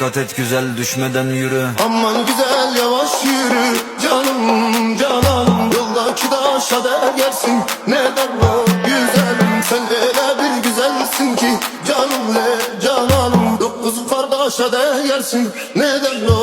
Dikkat et güzel düşmeden yürü. Aman güzel yavaş yürü. Canım cananım Yoldaki taşa değersin neden o güzelim? Sen öyle bir güzelsin ki canım le cananım. Dokuz kardeşe değersin neden o